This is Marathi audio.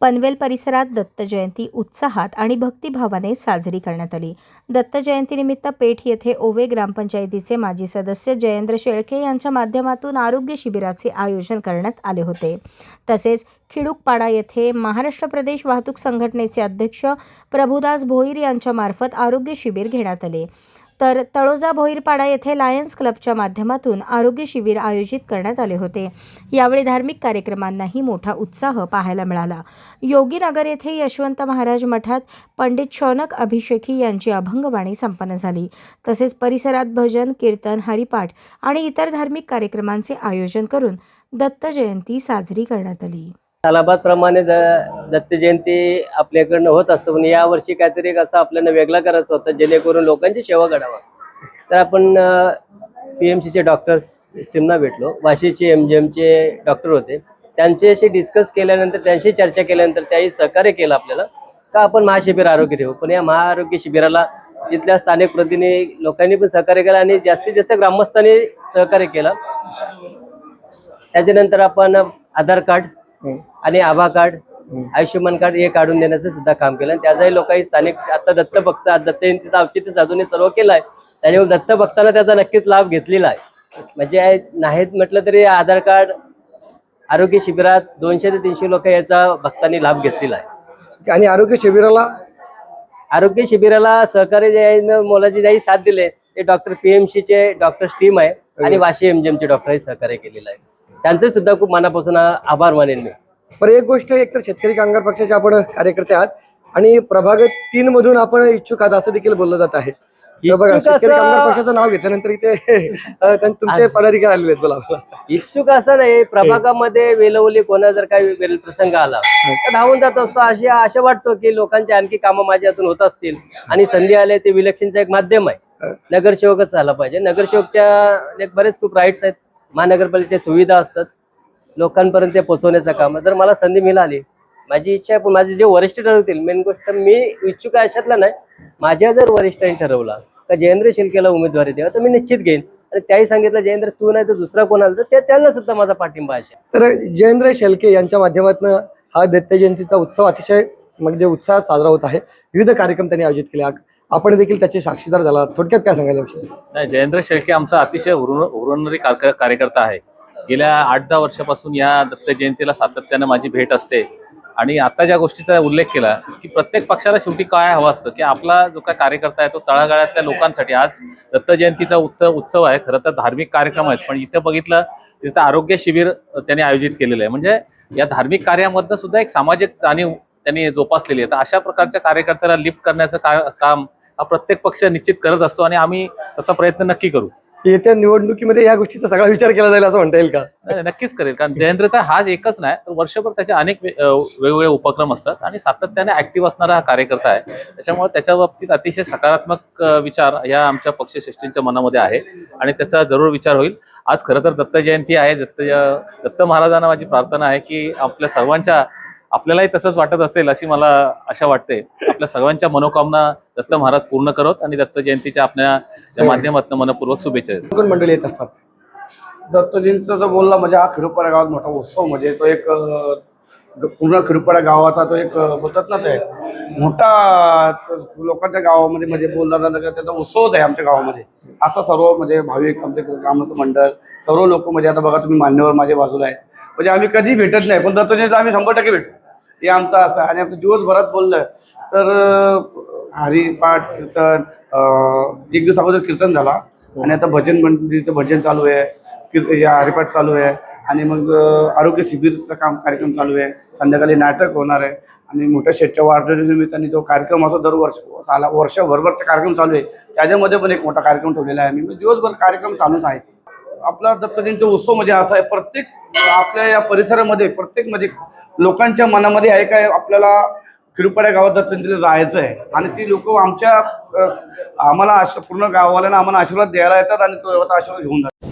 पनवेल परिसरात दत्त जयंती उत्साहात आणि भक्तिभावाने साजरी करण्यात आली. दत्त जयंतीनिमित्त पेठ येथे ओवे ग्रामपंचायतीचे माजी सदस्य जयेंद्र शेळके यांच्या माध्यमातून आरोग्य शिबिराचे आयोजन करण्यात आले होते. तसेच खिडूकपाडा येथे महाराष्ट्र प्रदेश वाहतूक संघटनेचे अध्यक्ष प्रभुदास भोईर यांच्यामार्फत आरोग्य शिबिर घेण्यात आले. तर तळोजा भोईरपाडा येथे लायन्स क्लबच्या माध्यमातून आरोग्य शिबिर आयोजित करण्यात आले होते. यावेळी धार्मिक कार्यक्रमांनाही मोठा उत्साह पाहायला मिळाला. योगीनगर येथे यशवंत महाराज मठात पंडित शौनक अभिषेकी यांची अभंगवाणी संपन्न झाली. तसेच परिसरात भजन कीर्तन हरिपाठ आणि इतर धार्मिक कार्यक्रमांचे आयोजन करून दत्त जयंती साजरी करण्यात आली. सालाबादप्रमाणे द दत्त जयंती आपल्याकडनं होत असतं. पण यावर्षी काहीतरी असं आपल्याला वेगळा करायचं होतं जेणेकरून लोकांची सेवा घडावा. तर आपण पी एम सीचे डॉक्टर्स चिमना भेटलो. वाशीचे एम जी एमचे डॉक्टर होते. त्यांच्याशी डिस्कस केल्यानंतर त्यांशी चर्चा केल्यानंतर त्याही सहकार्य केलं आपल्याला. का आपण महाशिबिर आरोग्य ठेवू? पण या महाआरोग्य शिबिराला तिथल्या स्थानिक प्रतिनिधी लोकांनी पण सहकार्य केलं आणि जास्तीत जास्त ग्रामस्थांनी सहकार्य केलं. त्याच्यानंतर आपण आधार कार्ड आणि आभा कार्ड आयुष्यमान कार्ड हे काढून देण्याचं सुद्धा काम केलं. आणि त्याचाही लोकांनी स्थानिक आता दत्त भक्त दत्त जयंतीचं औचित्य साधून हे सर्व केलं आहे. त्याच्यामुळे दत्त भक्तांना त्याचा नक्कीच लाभ घेतलेला आहे. म्हणजे नाहीत म्हटलं तरी आधार कार्ड आरोग्य शिबिरात दोनशे ते तीनशे लोक याचा भक्तांनी लाभ घेतलेला आहे. आणि आरोग्य शिबिराला? आरोग्य शिबिराला सहकार्य जे मोलाची ज्याही साथ दिले ते डॉक्टर पीएमसीचे डॉक्टर टीम आहे. आणि वाशी एमजीएमचे डॉक्टरही सहकार्य केलेलं आहे. त्यांचे सुद्धा खूप मनापासून आभार मानेन मी. बरं एक गोष्ट एकतर शेतकरी कामगार पक्षाचे आपण कार्यकर्ते आहात आणि प्रभाग तीन मधून आपण इच्छुक आहात असं देखील बोललं जात आहे. बघा शेतकरी कामगार पक्षाचं नाव घेतल्यानंतर इथे तुमचे पदाधिकारी आलेले आहेत बोला इच्छुक असं नाही प्रभागामध्ये वेलवली कोणा जर काही प्रसंग आला. तर धावून जात असतो अशी आशा वाटतो की लोकांची आणखी कामं माझ्या हातून होत असतील आणि संधी आले ते विलक्षणचं एक माध्यम आहे. नगरसेवकच झाला पाहिजे. नगरसेवकच्या बरेच खूप राईट्स आहेत. महानगरपालिकेच्या सुविधा असतात. लोकांपर्यंत ते पोचवण्याचं काम जर मला संधी मिळाली माझी इच्छा आहे पण माझे जे वरिष्ठ ठरवतील मेन गोष्ट मी इच्छुक आहे अशातला नाही. माझ्या जर वरिष्ठांनी ठरवला का जयेंद्र शिल्केला उमेदवारी द्यावा तर मी निश्चित घेईन. आणि त्याही सांगितलं जयेंद्र तू नाही तर दुसरा कोण आला तर त्यांना सुद्धा माझा पाठिंबा आहे. तर जयेंद्र शेलके यांच्या माध्यमातून हा दत्त जयंतीचा उत्सव अतिशय म्हणजे उत्साहात साजरा होत आहे. विविध कार्यक्रम त्यांनी आयोजित केले. आपण देखील त्याचे साक्षीदार झाला. थोडक्यात काय सांगायला विषय? नाही जयेंद्र शेळके आमचा अतिशय कार- कार्यकर्ता आहे. गेल्या आठ दहा वर्षापासून या दत्त जयंतीला सातत्यानं माझी भेट असते. आणि आता ज्या गोष्टीचा उल्लेख केला की प्रत्येक पक्षाला शेवटी काय हवं असतं की आपला जो काय कार्यकर्ता आहे तो तळागाळातल्या लोकांसाठी. आज दत्त जयंतीचा उत्त उत्सव आहे खरं तर धार्मिक कार्यक्रम आहेत पण इथे बघितलं तिथं आरोग्य शिबिर त्यांनी आयोजित केलेलं आहे. म्हणजे या धार्मिक कार्यामधनं सुद्धा एक सामाजिक जाणीव त्यांनी जोपासलेली आहे. तर अशा प्रकारच्या कार्यकर्त्याला लिफ्ट करण्याचं का- काम हा प्रत्येक पक्ष निश्चित करत असतो आणि आम्ही तसा प्रयत्न नक्की करू. येत्या निवडणुकीमध्ये या गोष्टीचा सगळा विचार केला जाईल असं म्हणता येईल का? नाही, नक्कीच करेल. कारण जयेंद्रचा हाच एकच नाही तर वर्षभर त्याचे अनेक वेगवेगळे उपक्रम असतात आणि सातत्याने ऍक्टिव्ह असणारा हा कार्यकर्ता आहे. त्याच्यामुळे त्याच्या बाबतीत अतिशय सकारात्मक विचार या आमच्या पक्षश्रेष्ठींच्या मनामध्ये आहे आणि त्याचा जरूर विचार होईल. आज खरं तर दत्त जयंती आहे. दत्त दत्त महाराजांना माझी प्रार्थना आहे की आपल्या सर्वांच्या आपल्यालाही तसंच वाटत असेल अशी मला आशा वाटते. आपल्या सर्वांच्या मनोकामना दत्त महाराज पूर्ण करत आणि दत्त जयंतीच्या आपल्या माध्यमातून मनपूर्वक शुभेच्छा देतो. मंडळी येत असतात? दत्तजींचा जो बोलला म्हणजे हा खिरोपाडा गावात मोठा उत्सव म्हणजे तो एक पूर्ण खिरोपाडा गावाचा तो एक बोलतात ना ते मोठा लोकांच्या गावामध्ये म्हणजे बोलला जातं का त्याचा उत्सवच आहे आमच्या गावामध्ये. असा सर्व म्हणजे भाविक आमचे ग्रामस्थ मंडळ सर्व लोक म्हणजे आता बघा तुम्ही मान्यवर माझ्या बाजूला आहे म्हणजे आम्ही कधी भेटत नाही पण दत्तजींचा आम्ही शंभर टक्के भेटतो हे आमचं असं आणि आमचं दिवसभरात बोललं तर हरिपाठ कीर्तन एक दिवस अगोदर कीर्तन झाला आणि आता भजन मंडळीचं भजन चालू आहे कीर्त या हरिपाठ चालू आहे आणि मग आरोग्य शिबिरचं काम कार्यक्रम चालू आहे संध्याकाळी नाटक होणार आहे आणि मोठ्या शेटच्या वाढदिवसानिमित्ताने जो कार्यक्रम असतो दरवर्ष साला वर्षभरभर कार्यक्रम चालू आहे त्याच्यामध्ये पण एक मोठा कार्यक्रम ठेवलेला आहे आम्ही दिवसभर कार्यक्रम चालूच आहेत आपला दत्तजयंती उत्सव म्हणजे असा आहे प्रत्येक आपल्या या परिसरामध्ये प्रत्येक म्हणजे लोकांच्या मनामध्ये आहे काय आपल्याला खिरुपाड्या गावात दत्तजयंतीला जायचं आहे. आणि ती लोक आमच्या आम्हाला पूर्ण गाववाल्यांना आम्हाला आशीर्वाद द्यायला येतात आणि तो आशीर्वाद घेऊन जातात.